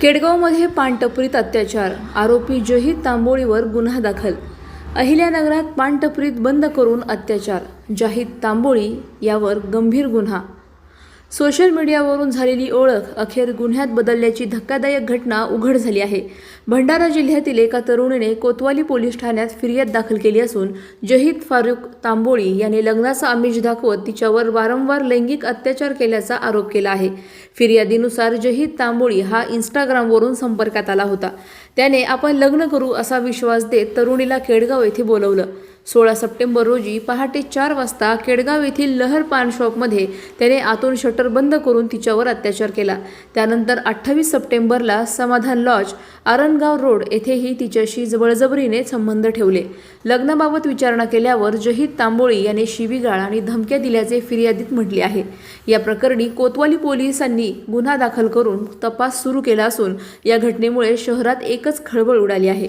केडगावमध्ये पानटपरीत अत्याचार. आरोपी जहीद तांबोळीवर गुन्हा दाखल. अहिल्यानगरात पानटपरीत बंद करून अत्याचार. जाहीद तांबोळी यावर गंभीर गुन्हा. सोशल मीडियावरून झालेली ओळख अखेर गुन्ह्यात बदलल्याची धक्कादायक घटना उघड झाली आहे. भंडारा जिल्ह्यातील एका तरुणीने कोतवाली पोलीस ठाण्यात फिर्याद दाखल केली असून जहीद फारुख तांबोळी याने लग्नाचा आमिष दाखवत तिच्यावर वारंवार लैंगिक अत्याचार केल्याचा आरोप केला आहे. फिर्यादीनुसार जहीद तांबोळी हा इंस्टाग्रामवरून संपर्कात आला होता. त्याने आपण लग्न करू असा विश्वास देत तरुणीला केडगाव येथे बोलवलं. सोळा सप्टेंबर रोजी पहाटे चार वाजता केडगाव येथील लहर पान शॉपमध्ये त्याने आतून शटर बंद करून तिच्यावर अत्याचार केला. त्यानंतर अठ्ठावीस सप्टेंबरला समाधान लॉज आरणगाव रोड येथेही तिच्याशी बळजबरीने संबंध ठेवले. लग्नाबाबत विचारणा केल्यावर जहीद तांबोळी याने शिवीगाळ आणि धमक्या दिल्याचे फिर्यादीत म्हटले आहे. या प्रकरणी कोतवाली पोलिसांनी गुन्हा दाखल करून तपास सुरू केला असून या घटनेमुळे शहरात एकच खळबळ उडाली आहे.